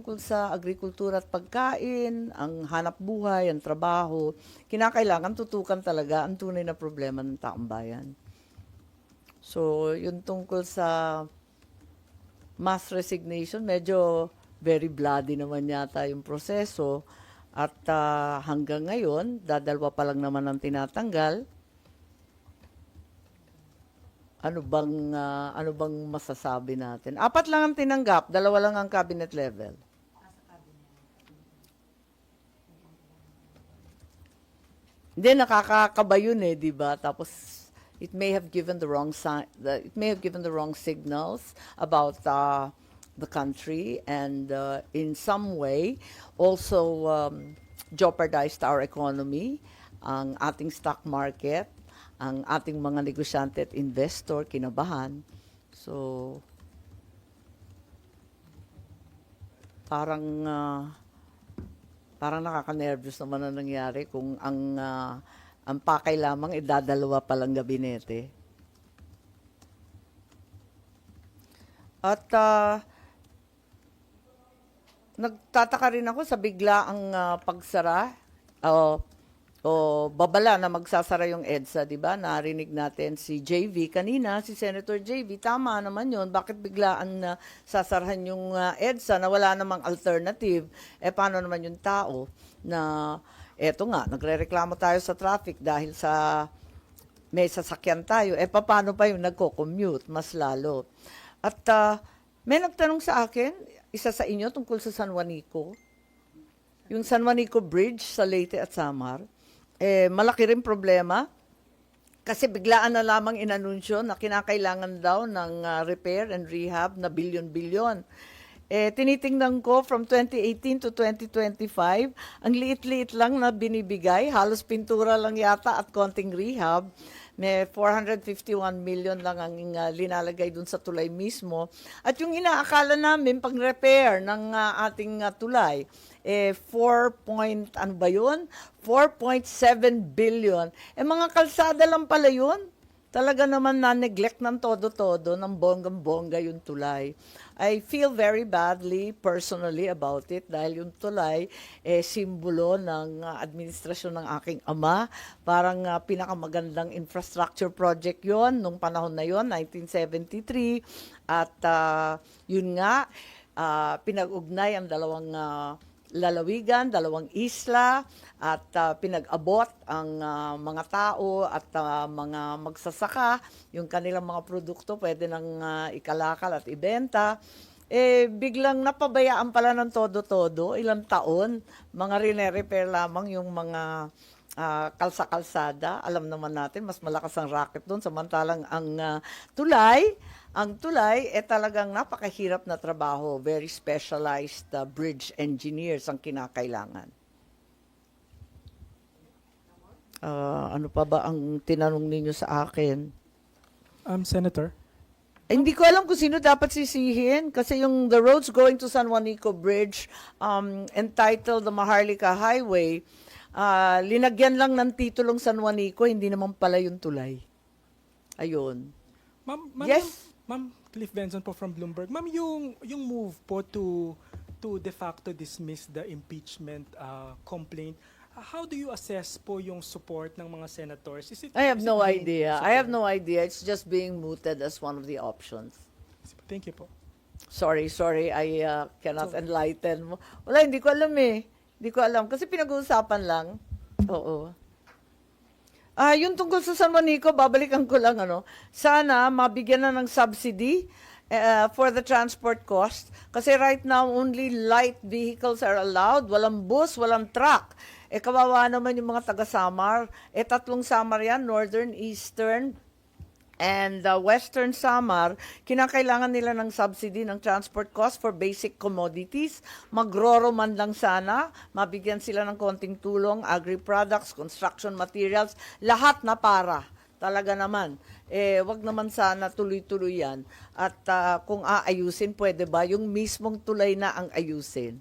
tungkol sa agrikultura at pagkain, ang hanap buhay, ang trabaho, kinakailangan tutukan talaga ang tunay na problema ng taong bayan. So, yun tungkol sa mass resignation, medyo very bloody naman yata yung proseso. At ah, hanggang ngayon, dadalwa pa lang naman ang tinatanggal. Ano bang ah, ano bang masasabi natin? Apat lang ang tinanggap, dalawa lang ang cabinet level. Hindi nakakakaba yun eh, 'di ba? Tapos it may have given the wrong sign the, it may have given the wrong signals about uh, the country and uh, in some way also um, jeopardized our economy, ang ating stock market, ang ating mga negosyante at investor kinabahan. So parang ah, parang nakaka-nervous naman ang nangyari kung ang ah, ang pakay lamang idadalawa pa lang gabinete. At ah, nagtataka rin ako sa bigla ang ah, pagsara o o babala na magsasara yung EDSA, di ba? Narinig natin si JV kanina, si Senator JV, tama naman yun. Bakit biglaan na sasarahan yung ah, EDSA na wala namang alternative? Eh, paano naman yung tao na, eto nga, nagre-reklamo tayo sa traffic dahil sa may sasakyan tayo. Eh, paano pa yung nagko-commute? Mas lalo. At ah, may nagtanong sa akin, isa sa inyo tungkol sa San Juanico, yung San Juanico Bridge sa Leyte at Samar, eh, malaki rin problema kasi biglaan na lamang inanunsyo na kinakailangan daw ng ah, repair and rehab na bilyon-bilyon. Eh, tinitingnan ko from 2018 to 2025, ang liit-liit lang na binibigay, halos pintura lang yata at konting rehab. May 451 million lang ang uh, linalagay dun sa tulay mismo. At yung inaakala namin pang repair ng uh, ating uh, tulay, eh 4 point, ano ba yun? 4.7 billion. Eh mga kalsada lang pala yun. Talaga naman na-neglect ng todo-todo, ng bonggang-bongga yung tulay. I feel very badly personally about it dahil yung tulay eh simbolo ng uh, administrasyon ng aking ama. Parang uh, pinakamagandang infrastructure project yon nung panahon na yon 1973. At uh, yun nga, uh, pinag-ugnay ang dalawang uh, lalawigan, dalawang isla at uh, pinag-abot ang uh, mga tao at uh, mga magsasaka, yung kanilang mga produkto pwede nang uh, ikalakal at ibenta. Eh, biglang napabayaan pala ng todo-todo, ilang taon, mga rine-repair lamang yung mga uh, kalsa-kalsada. Alam naman natin, mas malakas ang racket doon, samantalang ang uh, tulay, ang tulay, eh talagang napakahirap na trabaho. Very specialized uh, bridge engineers ang kinakailangan. Ah, ano pa ba ang tinanong ninyo sa akin? Um, Senator, Eh, hindi ko alam kung sino dapat sisihin kasi yung the roads going to San Juanico Bridge um, entitled the Maharlika Highway, ah, linagyan lang ng titulong San Juanico, hindi naman pala yung tulay. Ayun. Ma'am, ma'am, Yes? Ma'am Cliff Benson po from Bloomberg. Ma'am, yung yung move po to to de facto dismiss the impeachment uh, complaint, uh, how do you assess po yung support ng mga senators? Is it I have no idea. I have support? no idea. It's just being mooted as one of the options. Thank you po. Sorry, sorry, I uh, cannot Sorry. enlighten mo. Wala, hindi ko alam eh. Hindi ko alam. Kasi pinag-uusapan lang. Oo. Ah, yung tungkol sa San Juanico, babalikan ko lang ano. Sana mabigyan na ng subsidy uh, for the transport cost. Kasi right now, only light vehicles are allowed. Walang bus, walang truck. Eh, kawawa naman yung mga taga-Samar. Eh, tatlong Samar yan, Northern, Eastern, and uh, Western Samar, kinakailangan nila ng subsidy ng transport cost for basic commodities. Magroro man lang sana, mabigyan sila ng konting tulong, agri-products, construction materials, lahat na para. Talaga naman. Eh, wag naman sana tuloy-tuloy yan. At uh, kung aayusin, pwede ba yung mismong tulay na ang ayusin?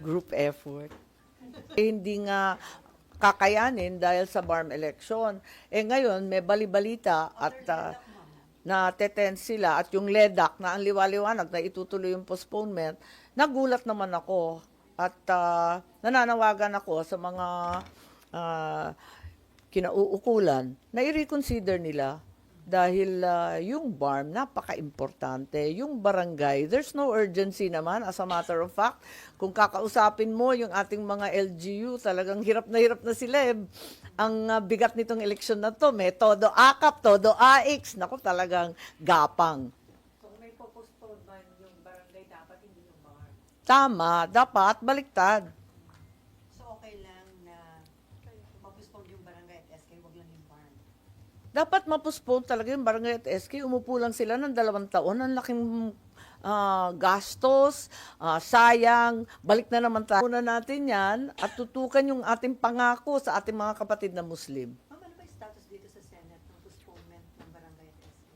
Group effort eh, hindi nga kakayanin dahil sa BARM election. Eh ngayon, may balibalita at ah, na teten sila at yung LEDAC na ang liwaliwanag na itutuloy yung postponement, nagulat naman ako at ah, nananawagan ako sa mga ah, kinauukulan na i-reconsider nila dahil ah, yung BARM, napaka-importante. Yung barangay, there's no urgency naman. As a matter of fact, kung kakausapin mo yung ating mga LGU, talagang hirap na hirap na sila. Eh. Ang ah, bigat nitong eleksyon na to, may todo akap, todo AX. Naku, talagang gapang. So may postpone man yung barangay, dapat hindi yung bar. Tama, dapat baliktad. So okay lang na mag-postpone yung barangay at SK, wag lang yung farm. Dapat mapostpone talaga yung barangay at SK. Umupo lang sila ng dalawang taon. Ang laking ah, gastos, ah, sayang. Balik na naman tayo. Una natin yan at tutukan yung ating pangako sa ating mga kapatid na Muslim. Ma'am, ano ba yung status dito sa Senate ng postponement ng barangay at SK?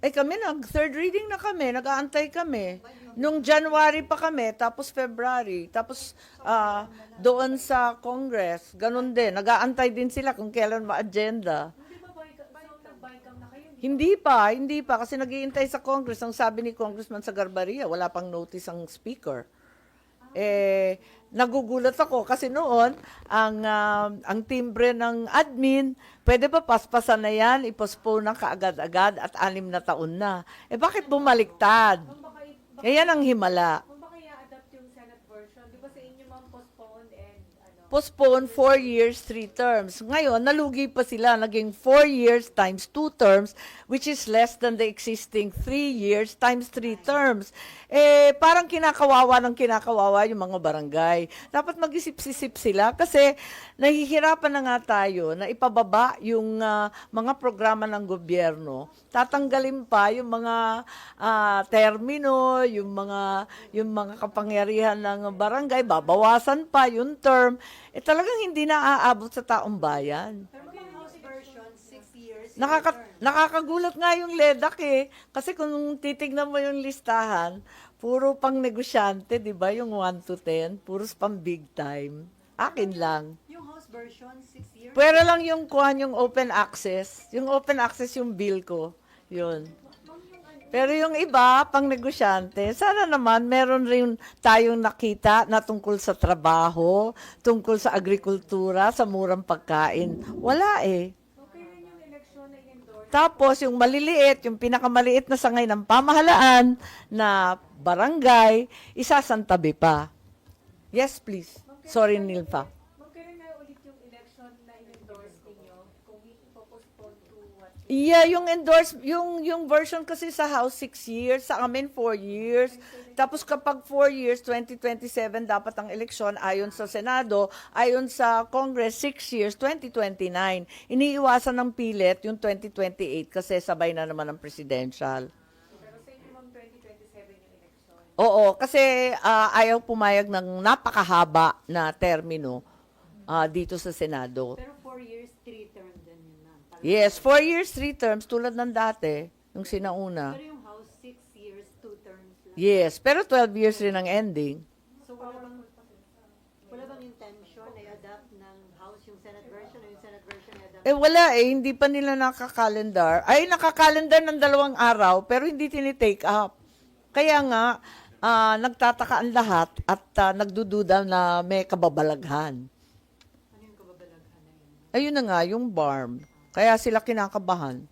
Eh kami, nag third reading na kami, nag-aantay kami. Nung January pa kami, tapos February, tapos ah, doon sa Congress, ganun din. Nag-aantay din sila kung kailan ma-agenda. Hindi ba bycam, so nag-bycam na kayo? Hindi pa, hindi pa. Kasi naghihintay sa Congress. Ang sabi ni Congressman sa Garbaria, wala pang notice ang speaker. Eh, nagugulat ako kasi noon, ang, ah, ang timbre ng admin, pwede ba paspasan na yan, ipostpone na kaagad-agad at anim na taon na. Eh, bakit bumaliktad? Eh, yan ang himala. ma'am, baka i-adapt yung Senate version. Di ba sa inyo ma'am postpone and ano? Postpone four years, three terms. Ngayon, nalugi pa sila, naging four years times two terms, which is less than the existing three years times three terms. Eh, parang kinakawawa ng kinakawawa yung mga barangay. Dapat mag-isip-sisip sila kasi nahihirapan na nga tayo na ipababa yung ah, mga programa ng gobyerno. Tatanggalin pa yung mga ah, termino, yung mga yung mga kapangyarihan ng barangay, babawasan pa yung term. Eh talagang hindi na aabot sa taong bayan. Pero House version, six years. Nakaka, nakakagulat nga yung LEDAC eh. Kasi kung titignan mo yung listahan, puro pang negosyante, di ba? Yung 1 to 10, puros pang big time. Akin lang. Yung House version, six years. Pwera lang yung kuhan yung open access. Yung open access yung bill ko. Yun. Pero yung iba, pang negosyante, sana naman meron rin tayong nakita na tungkol sa trabaho, tungkol sa agrikultura, sa murang pagkain. Wala eh. Okay rin yung eleksyon na i-endorse. Tapos yung maliliit, yung pinakamaliit na sangay ng pamahalaan na barangay, isasantabi pa. Yes, please. Sorry, Nilpa. Ma'am, kailan na ulit yung election na in-endorse ninyo? Kung i-postpone to what? Yeah, yung endorse, yung yung version kasi sa House 6 years, sa amin 4 years. Tapos kapag 4 years, 2027 dapat ang eleksyon ayon sa Senado, ayon sa Congress 6 years, 2029. Iniiwasan ng pilit yung 2028 kasi sabay na naman ang presidential. Pero sa inyo ma'am, 2027 yung election. Oo, kasi ah, ayaw pumayag ng napakahaba na termino ah, dito sa Senado. Pero four years, three term din yun, ma'am. Parang- Yes, 4 years, 3 terms tulad ng dati, yung sinauna. Pero yung House, six years, two terms lang. Yes, pero 12 years rin ang ending. So wala bang, wala bang intention na i-adapt ng House yung Senate version o yung Senate version i-adapt? Eh wala eh, hindi pa nila nakakalendar. Ay, nakakalendar ng dalawang araw, pero hindi tinitake up. Kaya nga, ah, nagtataka ang lahat at ah, nagdududa na may kababalaghan. Ano yung kababalaghan na yun? Ayun na nga, yung BARM. Kaya sila kinakabahan.